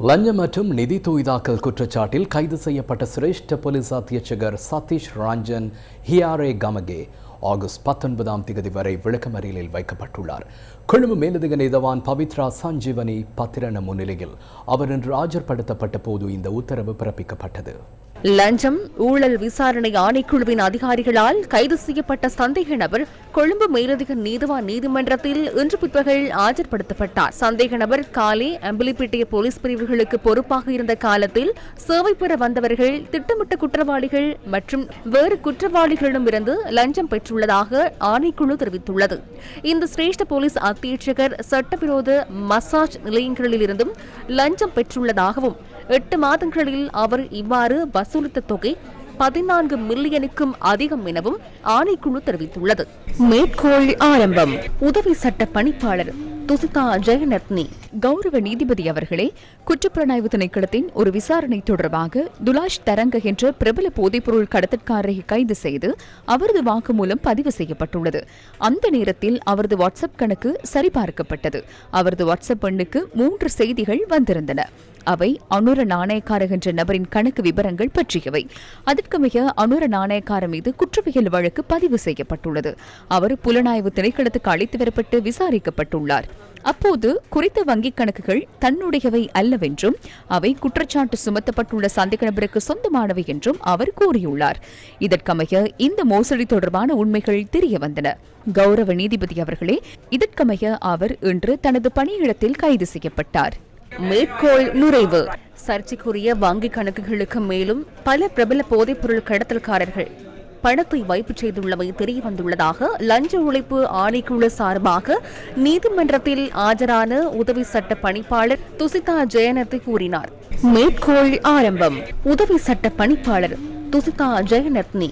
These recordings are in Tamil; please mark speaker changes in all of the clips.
Speaker 1: லஞ்சம் மற்றும் நிதி தூய்தாக்கல் குற்றச்சாட்டில் கைது செய்யப்பட்ட சிரேஷ்ட போலீஸ் அத்தியட்சகர் சதீஷ் ரஞ்சன் ஹியாரே கமகே ஆகஸ்ட் பத்தொன்பதாம் தேதி வரை விளக்கமறியலில் வைக்கப்பட்டுள்ளார். கொழும்பு மேலதிக நீதவான் பவித்ரா சஞ்சீவனி பத்திரன முன்னிலையில் அவர் இன்று ஆஜர்படுத்தப்பட்ட போது இந்த உத்தரவு பிறப்பிக்கப்பட்டது.
Speaker 2: லஞ்சம் ஊழல் விசாரணை ஆணைக்குழுவின் அதிகாரிகளால் கைது செய்யப்பட்ட சந்தேக நபர் கொழும்பு மேலதிக நீதிவான் நீதிமன்றத்தில் இன்று பிற்பகல் ஆஜர்படுத்தப்பட்டார். சந்தேக நபர் காலே அம்பிலிப்பிட்டிய போலீஸ் பிரிவுகளுக்கு பொறுப்பாக இருந்த காலத்தில் சேவை பெற வந்தவர்கள் திட்டமிட்ட குற்றவாளிகள் மற்றும் வேறு குற்றவாளிகளிடமிருந்து லஞ்சம் பெற்றுள்ளதாக ஆணைக்குழு தெரிவித்துள்ளது. இந்த சிரேஷ்ட போலீஸ் அத்தியட்சகர் சட்டவிரோத மசாஜ் நிலையங்களிலிருந்தும் லஞ்சம் பெற்றுள்ளதாகவும் எட்டு மாதங்களில் அவர் இவ்வாறு வசூலித்த தொகை பதினான்கு மில்லியனுக்கும் அதிகம் எனவும் ஆணைக்குழு தெரிவித்துள்ளது. மேற்கோள் ஆரம்பம். உதவி சட்ட பணிப்பாளர் துசிதா ஜெயநத்னி
Speaker 3: கௌரவ நீதிபதி அவர்களே குற்றப்புலனாய்வு திணைக்களத்தின் ஒரு விசாரணை தொடர்பாக துலாஷ் தரங்க என்ற பிரபல போதைப்பொருள் கடத்தற்காரரை கைது செய்து அவரது வாக்குமூலம் பதிவு செய்யப்பட்டுள்ளது. அந்த நேரத்தில் அவரது வாட்ஸ்அப் கணக்கு சரிபார்க்கப்பட்டது. அவரது வாட்ஸ்அப் எண்ணுக்கு மூன்று செய்திகள் வந்திருந்தன. அவை அனுர நாணயக்காரர் என்ற நபரின் கணக்கு விவரங்கள் பற்றியவை. அதற்கு மிக அனுர நாணயக்கார மீது குற்றவியல் வழக்கு பதிவு செய்யப்பட்டுள்ளது. அவர் புலனாய்வு திணைக்களத்துக்கு அழைத்து வரப்பட்டு விசாரிக்கப்பட்டுள்ளார். அப்போது குறித்த வங்கிக் கணக்குகள் தன்னுடையவை அல்லவென்றும் அவை குற்றச்சாட்டு சுமத்தப்பட்டுள்ள சந்தேக நபருக்கு சொந்தமானவை என்றும் அவர் கூறியுள்ளார். இதற்கமைய இந்த மோசடி தொடர்பான உண்மைகள் தெரிய வந்தன. கௌரவ நீதிபதி அவர்களே இதற்கமைய அவர் இன்று தனது பணியிடத்தில் கைது செய்யப்பட்டார்.
Speaker 2: மேற்கோள் நுழைவு. சர்ச்சைக்குரிய வங்கிக் கணக்குகளுக்கு மேலும் பல பிரபல போதைப்பொருள் கடத்தல்காரர்கள் பணத்தை வைப்பு செய்துள்ளமை தெரியவந்துள்ளதாக லஞ்ச ஒழிப்பு ஆணைக்குழு சார்பாக நீதிமன்றத்தில் ஆஜரான உதவி சட்ட பணிப்பாளர் துசிதா ஜெயநத்தி கூறினார். மேற்கோள் ஆரம்பம். உதவி சட்ட பணிப்பாளர் துசிதா ஜெயநத்னி.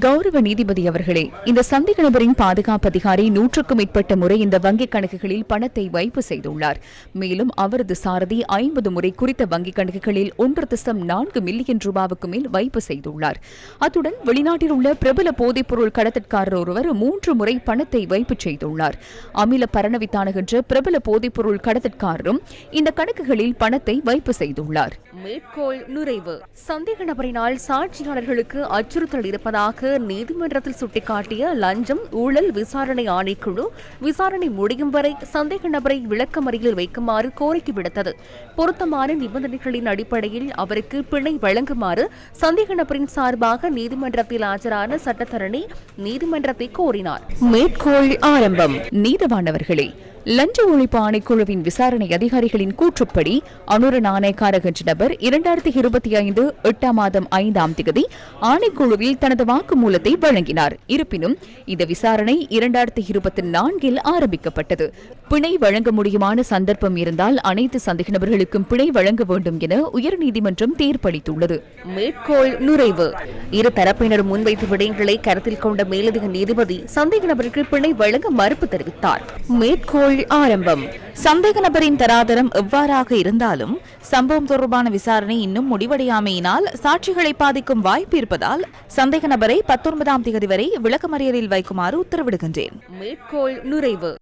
Speaker 3: கௌரவ நீதிபதி அவர்களே இந்த சந்தேக நபரின் பாதுகாப்பு அதிகாரி நூற்றுக்கும் மேற்பட்ட முறை இந்த வங்கிக் கணக்குகளில் பணத்தை வைப்பு செய்துள்ளார். மேலும் அவரது சாரதி ஐம்பது முறை குறித்த வங்கிக் கணக்குகளில் ஒன்று திசம் நான்கு மில்லியன் ரூபாவுக்கு மேல் வைப்பு செய்துள்ளார். அத்துடன் வெளிநாட்டில் உள்ள பிரபல போதைப்பொருள் கடத்தற்காரர் ஒருவர் மூன்று முறை பணத்தை வைப்பு செய்துள்ளார். அமில பரணவித்தானுகின்ற பிரபல போதைப்பொருள் கடத்தற்காரரும் இந்த கணக்குகளில் பணத்தை வைப்பு செய்துள்ளார்.
Speaker 2: மேற்கோள் நுழைவு சந்தேக நபரினால் சாட்சியாளர்களுக்கு அச்சுறுத்தல் இருப்பதாக நீதிமன்றத்தில் சுட்டிக்காட்டிய லஞ்சம் ஊழல் விசாரணை ஆணைக்குழு விசாரணை முடியும் வரை சந்தேக நபரை விளக்கமறியில் வைக்குமாறு கோரிக்கை விடுத்தது. பொருத்தமான நிபந்தனைகளின் அடிப்படையில் அவருக்கு பிணை வழங்குமாறு சந்தேக நபரின் சார்பாக நீதிமன்றத்தில் ஆஜரான சட்டத்தரணி நீதிமன்றத்தை கோரினார். மேற்கோள் ஆரம்பம்
Speaker 3: நீதவானவர்களே லஞ்ச ஒழிப்பு ஆணைக்குழுவின் விசாரணை அதிகாரிகளின் கூற்றுப்படி அனுர நாணயக்கார என்ற நபர் இரண்டாயிரத்தி இருபத்தி ஐந்து எட்டாம் மாதம் ஐந்தாம் திகதி ஆணைக்குழுவில் தனது வாக்குமூலத்தை வழங்கினார். இருப்பினும் இந்த விசாரணை இரண்டாயிரத்தி இருபத்தி நான்கில் ஆரம்பிக்கப்பட்டது. பிணை வழங்க முடியுமான சந்தர்ப்பம் இருந்தால் அனைத்து சந்தேக நபர்களுக்கும் பிணை வழங்க வேண்டும் என உயர்நீதிமன்றம் தீர்ப்பளித்துள்ளது.
Speaker 2: மேற்கோள் நுழைவு இரு தரப்பினரும் முன்வைத்த விடயங்களை கருத்தில் கொண்ட மேலதிக நீதிபதி சந்தேக நபருக்கு பிணை வழங்க மறுப்பு தெரிவித்தார். மேற்கோள் ஆரம்பம்.
Speaker 4: சந்தேக நபரின் தராதரம் எவ்வாறாக இருந்தாலும் சம்பவம் தொடர்பான விசாரணை இன்னும் முடிவடையாமையினால் சாட்சிகளை பாதிக்கும் வாய்ப்பு இருப்பதால் சந்தேக நபரை பத்தொன்பதாம் தேதி வரை விளக்கமறியலில் வைக்குமாறு உத்தரவிடுகின்றேன்.
Speaker 2: மேற்கோள் நுழைவு